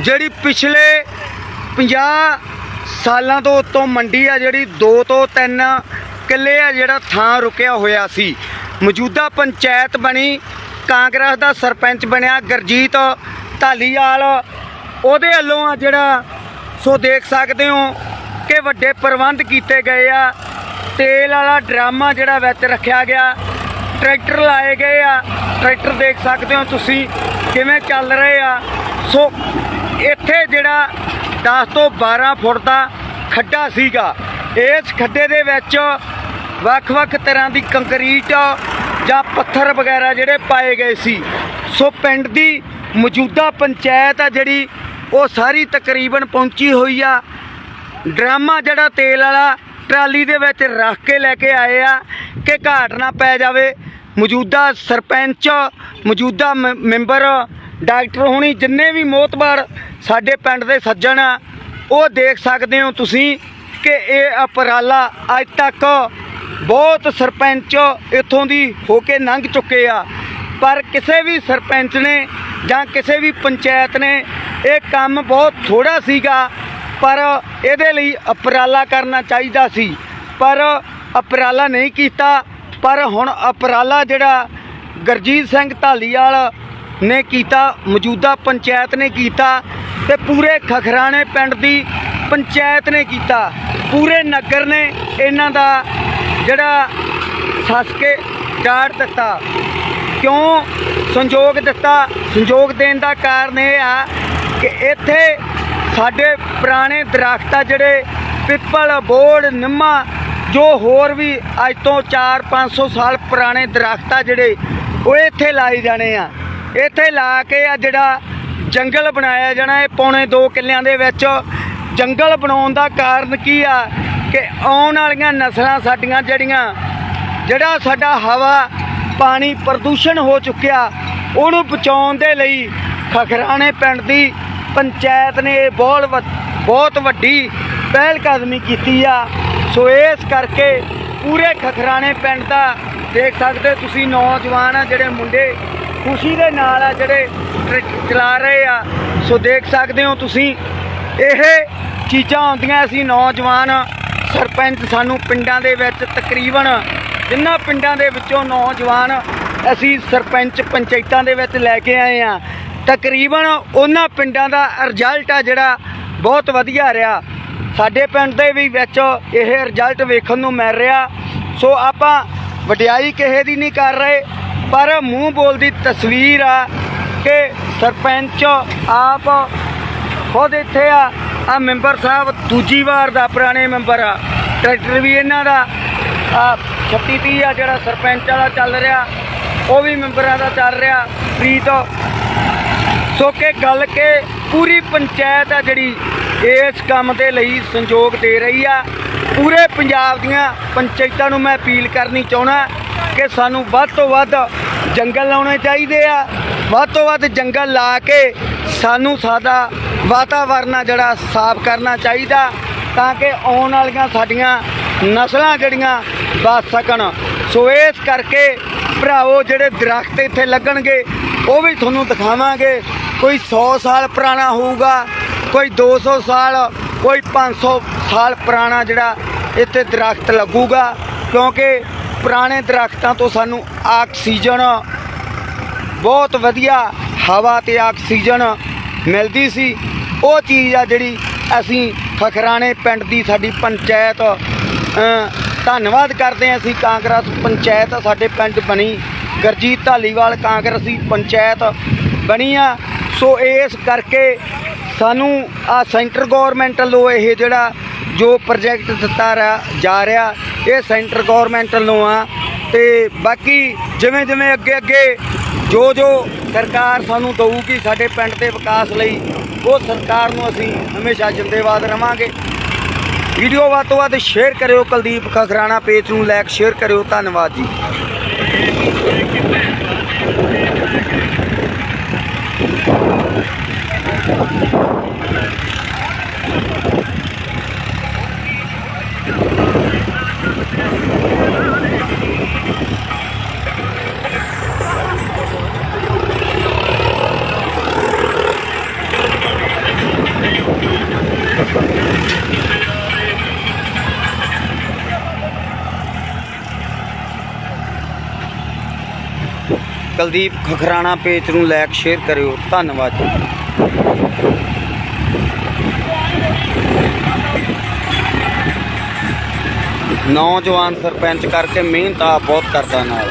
ਜਿਹੜੀ ਪਿਛਲੇ 50 ਸਾਲਾਂ ਤੋਂ ਉੱਤੋਂ ਮੰਡੀ ਆ, ਜਿਹੜੀ 2 ਤੋਂ 3 ਕਿੱਲੇ ਆ ਜਿਹੜਾ ਥਾਂ ਰੁਕਿਆ ਹੋਇਆ ਸੀ। ਮੌਜੂਦਾ ਪੰਚਾਇਤ ਬਣੀ, ਕਾਂਗਰਸ ਦਾ ਸਰਪੰਚ ਬਣਿਆ ਗਰਜੀਤ ਢਾਲੀਵਾਲ। ਉਹਦੇ ਵੱਲੋਂ ਆ ਜਿਹੜਾ, ਸੋ ਦੇਖ ਸਕਦੇ ਹੋ ਕਿ ਵੱਡੇ ਪ੍ਰਬੰਧ ਕੀਤੇ ਗਏ ਆ। ਤੇਲ ਵਾਲਾ ਡਰਾਮਾ ਜਿਹੜਾ ਵਿੱਚ ਰੱਖਿਆ ਗਿਆ। ਟਰੈਕਟਰ ਲਾਏ ਗਏ ਆ। ਟਰੈਕਟਰ ਦੇਖ ਸਕਦੇ ਹੋ ਤੁਸੀਂ ਕਿਵੇਂ ਚੱਲ ਰਹੇ ਆ। ਸੋ ਇੱਥੇ ਜਿਹੜਾ 10 ਤੋਂ 12 ਫੁੱਟ ਦਾ ਖੱਡਾ ਸੀਗਾ, ਇਸ ਖੱਡੇ ਦੇ ਵਿੱਚ ਵੱਖ-ਵੱਖ ਤਰ੍ਹਾਂ ਦੀ ਕੰਕਰੀਟ ਜਾਂ ਪੱਥਰ ਵਗੈਰਾ ਜਿਹੜੇ ਪਾਏ ਗਏ ਸੀ। ਸੋ ਪਿੰਡ ਦੀ ਮੌਜੂਦਾ ਪੰਚਾਇਤ ਆ ਜਿਹੜੀ, ਉਹ ਸਾਰੀ ਤਕਰੀਬਨ ਪਹੁੰਚੀ ਹੋਈ ਆ। ਡਰਾਮਾ ਜਿਹੜਾ ਤੇਲ ਵਾਲਾ ਟਰਾਲੀ ਦੇ ਵਿੱਚ ਰੱਖ ਕੇ ਲੈ ਕੇ ਆਏ ਆ ਕਿ ਘਾਟ ਨਾ ਪੈ ਜਾਵੇ। ਮੌਜੂਦਾ ਸਰਪੰਚ, ਮੌਜੂਦਾ ਮ- ਮੈਂਬਰ ਡਾਕਟਰ ਹੋਣੀ ਜਿੰਨੇ ਵੀ ਮੋਤਬਾਰ ਸਾਡੇ ਪਿੰਡ ਦੇ ਸੱਜਣ ਆ, ਉਹ ਦੇਖ ਸਕਦੇ ਹੋ ਤੁਸੀਂ ਕਿ ਇਹ ਅਪਰਾਲਾ ਅੱਜ ਤੱਕ ਬਹੁਤ ਸਰਪੰਚ ਇੱਥੋਂ ਦੀ ਹੋ ਕੇ ਲੰਘ ਚੁੱਕੇ ਆ। ਪਰ ਕਿਸੇ ਵੀ ਸਰਪੰਚ ਨੇ ਜਾਂ ਕਿਸੇ ਵੀ ਪੰਚਾਇਤ ਨੇ ਇਹ ਕੰਮ ਬਹੁਤ ਥੋੜਾ ਸੀਗਾ, ਪਰ ਇਹਦੇ ਲਈ ਅਪਰਾਲਾ ਕਰਨਾ ਚਾਹੀਦਾ ਸੀ। ਪਰ ਅਪਰਾਲਾ ਨਹੀਂ ਕੀਤਾ, ਪਰ ਹੁਣ ਅਪਰਾਲਾ ਜਿਹੜਾ ਗਰਜੀਤ ਸਿੰਘ ਢਾਲੀਵਾਲ ਨੇ ਕੀਤਾ, ਮੌਜੂਦਾ ਪੰਚਾਇਤ ਨੇ ਕੀਤਾ ਤੇ ਪੂਰੇ ਖਖਰਾਣੇ ਪਿੰਡ ਦੀ ਪੰਚਾਇਤ ਨੇ ਕੀਤਾ। ਪੂਰੇ ਨਗਰ ਨੇ ਇਹਨਾਂ ਦਾ ਜਿਹੜਾ ਸੱਸ ਕੇ ਚਾੜ ਦਿੱਤਾ। ਕਿਉਂ ਸੰਯੋਗ ਦਿੱਤਾ? ਸੰਯੋਗ ਦੇਣ ਦਾ ਕਾਰਨ ਇਹ ਆ ਕਿ ਇੱਥੇ ਸਾਡੇ ਪੁਰਾਣੇ ਦਰਖਤ ਆ ਜਿਹੜੇ ਪਿੱਪਲ, ਬੋੜ, ਨਿੰਮਾ, ਜੋ ਹੋਰ ਵੀ ਅੱਜ ਤੋਂ 4-500 ਸਾਲ ਪੁਰਾਣੇ ਦਰਖਤ ਆ ਜਿਹੜੇ, ਉਹ ਇੱਥੇ ਲਾਏ ਜਾਣੇ ਆ। ਇੱਥੇ ਲਾ ਕੇ ਆ ਜਿਹੜਾ ਜੰਗਲ ਬਣਾਇਆ ਜਾਣਾ, ਇਹ ਪੌਣੇ 2 ਕਿੱਲਿਆਂ ਦੇ ਵਿੱਚ। ਜੰਗਲ ਬਣਾਉਣ ਦਾ ਕਾਰਨ ਕੀ ਆ ਕਿ ਆਉਣ ਵਾਲੀਆਂ ਨਸਲਾਂ ਸਾਡੀਆਂ ਜਿਹੜੀਆਂ, ਜਿਹੜਾ ਸਾਡਾ ਹਵਾ, ਪਾਣੀ ਪ੍ਰਦੂਸ਼ਣ ਹੋ ਚੁੱਕਿਆ, ਉਹਨੂੰ ਬਚਾਉਣ ਦੇ ਲਈ ਖਖਰਾਣੇ ਪਿੰਡ ਦੀ ਪੰਚਾਇਤ ਨੇ ਇਹ ਬਹੁਤ ਵ- ਬਹੁਤ ਵੱਡੀ ਪਹਿਲ ਕਦਮੀ ਕੀਤੀ ਆ। ਸੋ ਇਸ ਕਰਕੇ ਪੂਰੇ ਖਖਰਾਣੇ ਪਿੰਡ ਦਾ ਦੇਖ ਸਕਦੇ ਤੁਸੀਂ ਨੌਜਵਾਨ ਆ ਜਿਹੜੇ ਮੁੰਡੇ ਖੁਸ਼ੀ ਦੇ ਨਾਲ ਆ ਜਿਹੜੇ ਟਰੈਕਟਰ ਚਲਾ ਰਹੇ ਆ। ਸੋ ਦੇਖ ਸਕਦੇ ਹੋ ਤੁਸੀਂ, ਇਹ ਚੀਜ਼ਾਂ ਆਉਂਦੀਆਂ ਅਸੀਂ ਨੌਜਵਾਨ ਸਰਪੰਚ ਸਾਨੂੰ ਪਿੰਡਾਂ ਦੇ ਵਿੱਚ ਤਕਰੀਬਨ, ਜਿੰਨਾ ਪਿੰਡਾਂ ਦੇ ਵਿੱਚੋਂ ਨੌਜਵਾਨ ਅਸੀਂ ਸਰਪੰਚ ਪੰਚਾਇਤਾਂ ਦੇ ਵਿੱਚ ਲੈ ਕੇ ਆਏ ਆ। ਤਕਰੀਬਨ ਉਹਨਾਂ ਪਿੰਡਾਂ ਦਾ ਰਿਜ਼ਲਟ ਆ ਜਿਹੜਾ ਬਹੁਤ ਵਧੀਆ ਰਿਹਾ। ਸਾਡੇ ਪਿੰਡ ਦੇ ਵੀ ਵਿੱਚ ਇਹ ਰਿਜ਼ਲਟ ਵੇਖਣ ਨੂੰ ਮਿਲ ਰਿਹਾ। ਸੋ ਆਪਾਂ ਵਡਿਆਈ ਕਿਸੇ ਦੀ ਨਹੀਂ ਕਰ ਰਹੇ ਪਰ ਮੂੰਹ ਬੋਲਦੀ ਤਸਵੀਰ ਆ ਕਿ ਸਰਪੰਚ ਆਪ ਖੁਦ ਇੱਥੇ ਆ। ਆ ਮੈਂਬਰ ਸਾਹਿਬ ਦੂਜੀ ਵਾਰ ਦਾ ਪੁਰਾਣੇ ਮੈਂਬਰ ਆ। ਟਰੈਕਟਰ ਵੀ ਇਹਨਾਂ ਦਾ। ਆ 36 30 ਆ ਜਿਹੜਾ ਸਰਪੰਚ ਵਾਲਾ ਚੱਲ ਰਿਹਾ। ਉਹ ਵੀ ਮੈਂਬਰਾਂ ਦਾ ਚੱਲ ਰਿਹਾ। ਪ੍ਰੀਤ, ਸੋ ਕਿ ਗੱਲ ਕਿ ਪੂਰੀ ਪੰਚਾਇਤ ਆ ਜਿਹੜੀ ਇਸ ਕੰਮ ਦੇ ਲਈ ਸੰਯੋਗ ਦੇ ਰਹੀ ਆ। ਪੂਰੇ ਪੰਜਾਬ ਦੀਆਂ ਪੰਚਾਇਤਾਂ ਨੂੰ ਮੈਂ ਅਪੀਲ ਕਰਨੀ ਚਾਹੁੰਦਾ। ਕਿ ਸਾਨੂੰ ਵੱਧ ਤੋਂ ਵੱਧ ਜੰਗਲ ਲਾਉਣੇ ਚਾਹੀਦੇ ਆ। ਵੱਧ ਤੋਂ ਵੱਧ ਜੰਗਲ ਲਾ ਕੇ ਸਾਨੂੰ ਸਾਡਾ ਵਾਤਾਵਰਨ ਆ ਜਿਹੜਾ ਸਾਫ਼ ਕਰਨਾ ਚਾਹੀਦਾ ਤਾਂ ਕਿ ਆਉਣ ਵਾਲੀਆਂ ਸਾਡੀਆਂ ਨਸਲਾਂ ਜਿਹੜੀਆਂ ਬਚ ਸਕਣ। ਸੋ ਇਸ ਕਰਕੇ ਭਰਾਵੋ, ਜਿਹੜੇ ਦਰਖਤ ਇੱਥੇ ਲੱਗਣਗੇ, ਉਹ ਵੀ ਤੁਹਾਨੂੰ ਦਿਖਾਵਾਂਗੇ। ਕੋਈ 100 ਸਾਲ ਪੁਰਾਣਾ ਹੋਊਗਾ, ਕੋਈ 200 ਸਾਲ, ਕੋਈ 500 ਸਾਲ ਪੁਰਾਣਾ ਜਿਹੜਾ ਇੱਥੇ ਦਰਖਤ ਲੱਗੂਗਾ। ਕਿਉਂਕਿ ਪੁਰਾਣੇ ਦਰਖਤਾਂ ਤੋਂ ਸਾਨੂੰ ਆਕਸੀਜਨ, ਬਹੁਤ ਵਧੀਆ ਹਵਾ ਤੇ ਆਕਸੀਜਨ ਮਿਲਦੀ ਸੀ। ਉਹ ਚੀਜ਼ ਆ ਜਿਹੜੀ ਅਸੀਂ ਫਖਰਾਣੇ ਪਿੰਡ ਦੀ ਸਾਡੀ ਪੰਚਾਇਤ ਧੰਨਵਾਦ ਕਰਦੇ ਹਾਂ ਅਸੀਂ ਕਾਂਗਰਸ ਪੰਚਾਇਤ, ਸਾਡੇ ਪਿੰਡ ਬਣੀ ਗਰਜੀਤ ਢਾਲੀਵਾਲ ਕਾਂਗਰਸੀ ਪੰਚਾਇਤ ਬਣੀ ਆ। ਸੋ ਇਸ ਕਰਕੇ ਸਾਨੂੰ ਆ ਸੈਂਟਰ ਗਵਰਨਮੈਂਟ ਵੱਲੋਂ ਇਹ ਜਿਹੜਾ ਜੋ ਪ੍ਰੋਜੈਕਟ ਦਿੱਤਾ ਰਿਹਾ ਜਾ ਰਿਹਾ ਇਹ ਸੈਂਟਰ ਗਵਰਨਮੈਂਟ ਵੱਲੋਂ ਆ ਤੇ ਬਾਕੀ ਜਿਵੇਂ ਜਿਵੇਂ ਅੱਗੇ ਅੱਗੇ ਜੋ ਜੋ ਸਰਕਾਰ ਸਾਨੂੰ ਦਊਗੀ ਸਾਡੇ ਪਿੰਡ ਦੇ ਵਿਕਾਸ ਲਈ, ਉਹ ਸਰਕਾਰ ਨੂੰ ਅਸੀਂ ਹਮੇਸ਼ਾ ਜਿੰਦੇਬਾਦ ਰਵਾਂਗੇ। ਵੀਡੀਓ ਵੱਧ ਤੋਂ ਵੱਧ ਸ਼ੇਅਰ ਕਰਿਓ, ਕੁਲਦੀਪ ਖਖਰਾਣਾ ਪੇਜ ਨੂੰ ਲਾਈਕ ਸ਼ੇਅਰ ਕਰਿਓ, ਧੰਨਵਾਦ ਜੀ। ਕੁਲਦੀਪ ਖਖਰਾਣਾ ਪੇਜ ਨੂੰ ਲਾਇਕ ਸ਼ੇਅਰ ਕਰਿਓ। ਧੰਨਵਾਦ ਜੀ। ਨੌਜਵਾਨ ਸਰਪੰਚ ਕਰਕੇ ਮਿਹਨਤ ਆ ਬਹੁਤ ਕਰਦਾ ਨਾਲ।